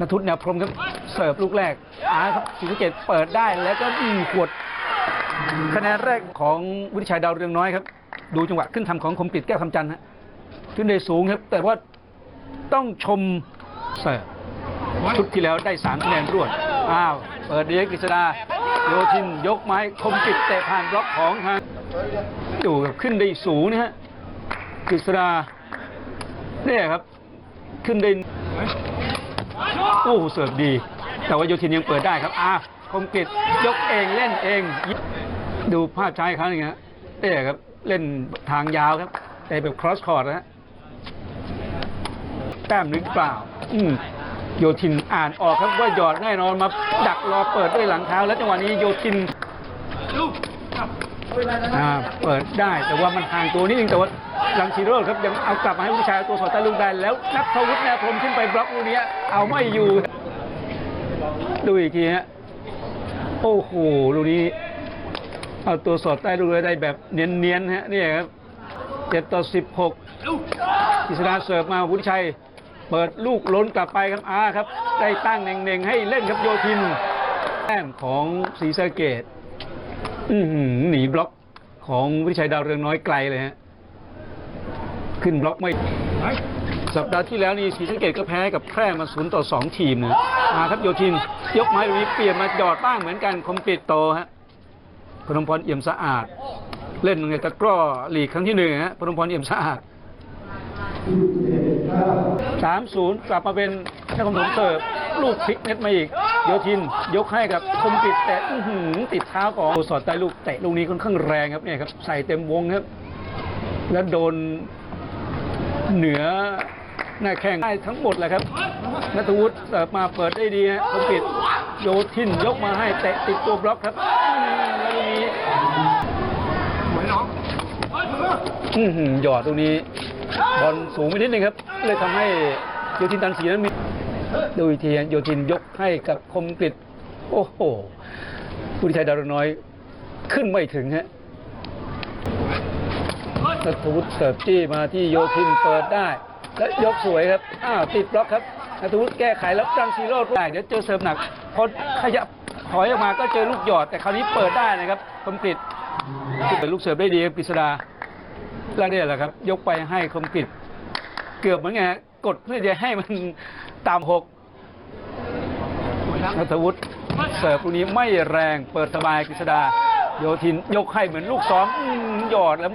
นทุตแนวพรมครับเสิร์ฟลูกแรกอาครับศรีสะเกดเปิดได้แล้วก็อืมขวดคะแนนแรกของวิทิชัยดาวเรืองน้อยครับ ดูจังหวะขึ้นทำของคมกริดแก้วคำจันทร์ฮะขึ้นได้สูงครับ แต่ว่าต้องชมเสิร์ฟชุดที่แล้วได้สามคะแนนรวดอ้าวเปิดเดียกฤษดาโยทินยกไม้คมกริดเตะผ่านบล็อกของทางดูครับขึ้นได้สูงนะฮะกฤษดาเนี่ยครับ ขึ้นได้ โอ้โหเสิร์ฟดี แต่ว่าโยธินยังเปิดได้ครับอาคมกริดยกเองเล่นเอง ดูภาพช้าอีกครั้งหนึงฮะเต้ครับเล่นทางยาวครับแต่แบบ cross court นะฮะแต้มหรือเปล่า อืมโยธินอ่านออกครับว่าหยอดแน่นอนมาดักรอเปิดด้วยหลังเท้า แล้วจังหวะนี้โยธินอ่าเปิดได้แต่ว่ามันห่างตัวนิดนึงแต่ว่า ลังสีโรดครับยังเอากลับมาให้ผู้ชายเอาตัวสอดใต้ลูกได้แล้วนักทวุฒิแนวพรมขึ้นไปบล็อกลูกนี้เอาไม่อยู่ ดูอีกทีฮะโอ้โหลูกนี้ เอาตัวสอดใต้ลูกได้แบบเนียนๆฮะนี่ครับเจ็ดต่อสิบหกกิษดาเสิร์ฟมาวุฒิชัย เปิดลูกล้นกลับไปครับอาครับ ได้ตั้งเน่งๆให้เล่นครับโยธินแต้มของศรีสะเกดอื้อหือหนีบล็อกของวิชัยดาวเรืองน้อยไกลเลยฮะ ขึ้นบล็อกไม่ สัปดาห์ที่แล้วนี่ศรีสะเกดก็แพ้กับแพร่มาศูนย์ต่อสองทีมนะมาครับโยธิน ยกไม้ลูกนี้เปลี่ยนมาหยอดบ้างเหมือนกันคมปิดโตฮะพนมพรเอี่ยมสะอาด เล่นในตะกร้อลีกครั้งที่หนึ่งฮะพนมพรเอี่ยมสะอาดสามศูนย์กลับมาเป็นนักคมถมเสิร์ฟลูกพลิกเน็ตมาอีกโยธิน ยกให้กับคมปิดแต่ติดเท้าของสอดใต้ลูกเตะลูกนี้ค่อนข้างแรงครับเนี่ยครับใส่เต็มวงครับ แล้วโดน เหนือหน้าแข้งได้ทั้งหมดแหละครับนัทวุฒิเสิร์ฟมาเปิดได้ดีฮะคมปิดโยทินยกมาให้เตะติดตัวบล็อกครับอืมแล้วตรงนี้อื้อหือหยอดตรงนี้บอลสูงไปนิดนึงครับ เลยทำให้โยทินตันสีนั้นมีดูอีกทีฮะโยทินยกให้กับคมกริดโอ้โหผู้ที่ชัยดาวน้อยขึ้นไม่ถึงฮะ นัทวุฒิเสิร์ฟจี้มาที่โยธินเปิดได้ และยกสวยครับอ้าวติดบล็อกครับนัทวุฒิแก้ไขแล้วรังซีโรดได้เดี๋ยวเจอเสิร์ฟหนักพอขยับถอยออกมาก็เจอลูกหยอด แต่คราวนี้เปิดได้นะครับคมกริดเปิดลูกเสิร์ฟได้ดีกฤษดาแล้วเนี่ยแหละครับ ยกไปให้คมกริดเกือบเหมือนไงกดเพื่อจะให้มันตามหกนัทวุฒิเสิร์ฟลูกนี้ไม่แรงเปิดสบายกฤษดาโยธินยกให้เหมือนลูกซ้อมหยอดแล้ว